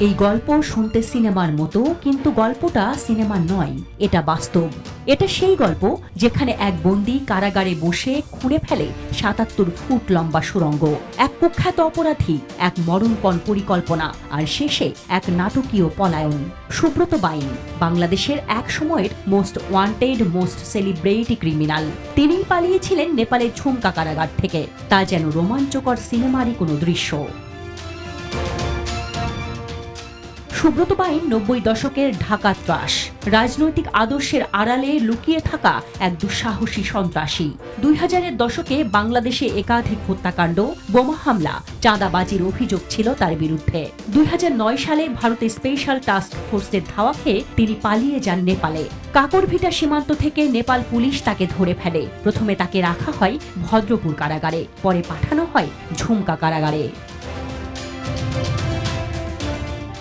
এই গল্প শুনতে সিনেমার মতো, কিন্তু গল্পটা সিনেমা নয়, এটা বাস্তব। এটা সেই গল্প যেখানে এক বন্দি কারাগারে বসে খুঁড়ে ফেলে সাতাত্তর ফুট লম্বা সুরঙ্গ, এক কুখ্যাত অপরাধী, এক মরণপণ পরিকল্পনা, আর শেষে এক নাটকীয় পলায়ন। সুব্রত বাইন, বাংলাদেশের এক সময়ের most wanted most celebrity criminal তিনি পালিয়েছিলেন নেপালের ঝুমকা কারাগার থেকে। তা যেন রোমাঞ্চকর সিনেমারই কোনো দৃশ্য। সুব্রত বাইন নব্বই দশকের ঢাকা ত্রাস। রাজনৈতিক আদর্শের আড়ালে লুকিয়ে থাকা এক দুঃসাহসী সন্ত্রাসী। দুই হাজারের দশকে বাংলাদেশে একাধিক হত্যাকাণ্ড, বোমা হামলা, চাঁদাবাজির অভিযোগ ছিল তার বিরুদ্ধে। দুই নয় সালে ভারতের স্পেশাল টাস্ক ফোর্সের ধাওয়া খেয়ে তিনি পালিয়ে যান নেপালে। কাকরভিটা সীমান্ত থেকে নেপাল পুলিশ তাকে ধরে ফেলে। প্রথমে তাকে রাখা হয় ভদ্রপুর কারাগারে, পরে পাঠানো হয় ঝুমকা কারাগারে।